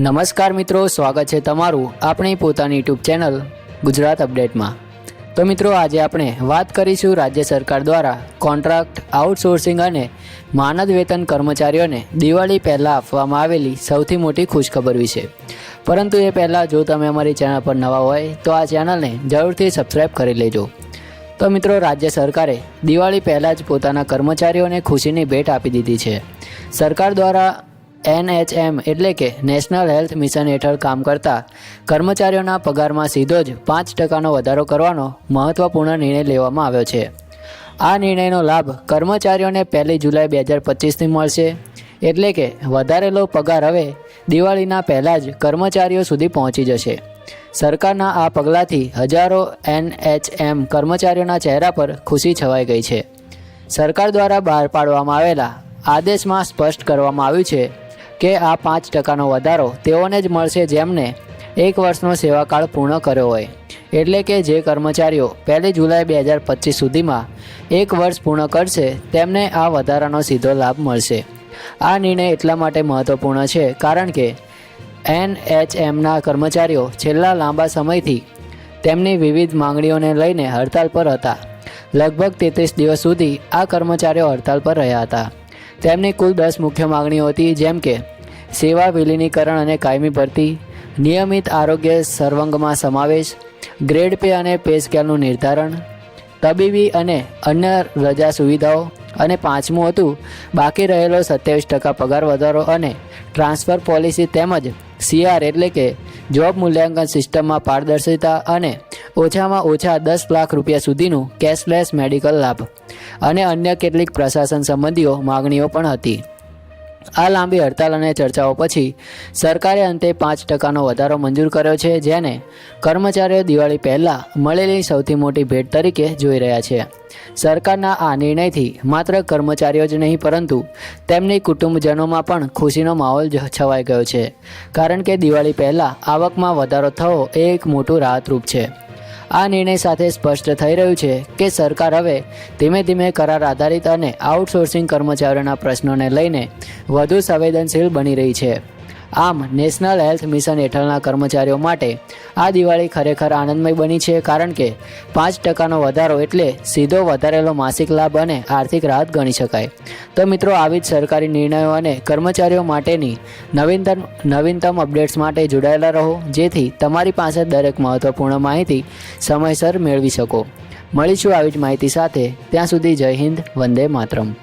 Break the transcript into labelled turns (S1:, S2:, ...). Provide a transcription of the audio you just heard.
S1: નમસ્કાર મિત્રો, સ્વાગત છે તમારું આપણી પોતાની યુટ્યુબ ચેનલ ગુજરાત અપડેટમાં. તો મિત્રો, આજે આપણે વાત કરીશું રાજ્ય સરકાર દ્વારા કોન્ટ્રાક્ટ આઉટસોર્સિંગ અને માનદ વેતન કર્મચારીઓને દિવાળી પહેલાં આપવામાં આવેલી સૌથી મોટી ખુશખબર વિશે. પરંતુ એ પહેલાં જો તમે અમારી ચેનલ પર નવા હોય, તો આ ચેનલને જરૂરથી સબસ્ક્રાઈબ કરી લેજો. તો મિત્રો, રાજ્ય સરકારે દિવાળી પહેલાં જ પોતાના કર્મચારીઓને ખુશીની ભેટ આપી દીધી છે. સરકાર દ્વારા એનએચએમ એટલે કે નેશનલ હેલ્થ મિશન હેઠળ કામ કરતા કર્મચારીઓના પગારમાં સીધો જ પાંચ ટકાનો વધારો કરવાનો મહત્વપૂર્ણ નિર્ણય લેવામાં આવ્યો છે. આ નિર્ણયનો લાભ કર્મચારીઓને પહેલી જુલાઈ બે હજાર પચીસથી મળશે. એટલે કે વધારેલો પગાર હવે દિવાળીના પહેલાં જ કર્મચારીઓ સુધી પહોંચી જશે. સરકારના આ પગલાંથી હજારો એનએચએમ કર્મચારીઓના ચહેરા પર ખુશી છવાઈ ગઈ છે. સરકાર દ્વારા બહાર પાડવામાં આવેલા આદેશમાં સ્પષ્ટ કરવામાં આવ્યું છે કે આ પાંચ ટકાનો વધારો તેઓને જ મળશે જેમને એક વર્ષનો સેવાકાળ પૂર્ણ કર્યો હોય. એટલે કે જે કર્મચારીઓ પહેલી જુલાઈ બે હજાર પચીસ સુધીમાં એક વર્ષ પૂર્ણ કરશે, તેમને આ વધારાનો સીધો લાભ મળશે. આ નિર્ણય એટલા માટે મહત્વપૂર્ણ છે કારણ કે એનએચએમના કર્મચારીઓ છેલ્લા લાંબા સમયથી તેમની વિવિધ માંગણીઓને લઈને હડતાલ પર હતા. લગભગ તેત્રીસ દિવસ સુધી આ કર્મચારીઓ હડતાલ પર રહ્યા હતા. તેમની કુલ દસ મુખ્ય માગણીઓ હતી, જેમ કે સેવા વિલીનીકરણ અને કાયમી ભરતી, નિયમિત આરોગ્ય સર્વંગમાં સમાવેશ, ગ્રેડ પે અને પે સ્કેલનું નિર્ધારણ, તબીબી અને અન્ય રજા સુવિધાઓ, અને પાંચમું હતું બાકી રહેલો સત્યાવીસ ટકા પગાર વધારો અને ટ્રાન્સફર પોલિસી તેમજ સીઆર એટલે કે જોબ મૂલ્યાંકન સિસ્ટમમાં પારદર્શિતા અને ઓછામાં ઓછા દસ લાખ રૂપિયા સુધીનું કેશલેસ મેડિકલ લાભ. અને અન્ય કેટલીક પ્રશાસન સંબંધીઓ માગણીઓ પણ હતી. આ લાંબી હડતાલ અને ચર્ચાઓ પછી સરકારે અંતે પાંચ ટકાનો વધારો મંજૂર કર્યો છે, જેને કર્મચારીઓ દિવાળી પહેલાં મળેલી સૌથી મોટી ભેટ તરીકે જોઈ રહ્યા છે. સરકારના આ નિર્ણયથી માત્ર કર્મચારીઓ જ નહીં, પરંતુ તેમની કુટુંબજનોમાં પણ ખુશીનો માહોલ છવાઈ ગયો છે. કારણ કે દિવાળી પહેલાં આવકમાં વધારો થવો એ એક મોટું રાહતરૂપ છે. આ નિર્ણય સાથે સ્પષ્ટ થઈ રહ્યું છે કે સરકાર હવે ધીમે ધીમે કરાર આધારિત અને આઉટસોર્સિંગ કર્મચારીઓના પ્રશ્નોને લઈને વધુ સંવેદનશીલ બની રહી છે. આમ નેશનલ હેલ્થ મિશન હેઠળના કર્મચારીઓ માટે આ દિવાળી ખરેખર આનંદમય બની છે કારણ કે પાંચ ટકાનો વધારો એટલે સીધો વધારેલો માસિક લાભ અને આર્થિક રાહત ગણી શકાય. તો મિત્રો, આવી જ સરકારી નિર્ણયો અને કર્મચારીઓ માટેની નવીનતમ નવીનતમ અપડેટ્સ માટે જોડાયેલા રહો, જેથી તમારી પાસે દરેક મહત્ત્વપૂર્ણ માહિતી સમયસર મેળવી શકો. મળીશું આવી જ માહિતી સાથે. ત્યાં સુધી જય હિન્દ, વંદે માતરમ.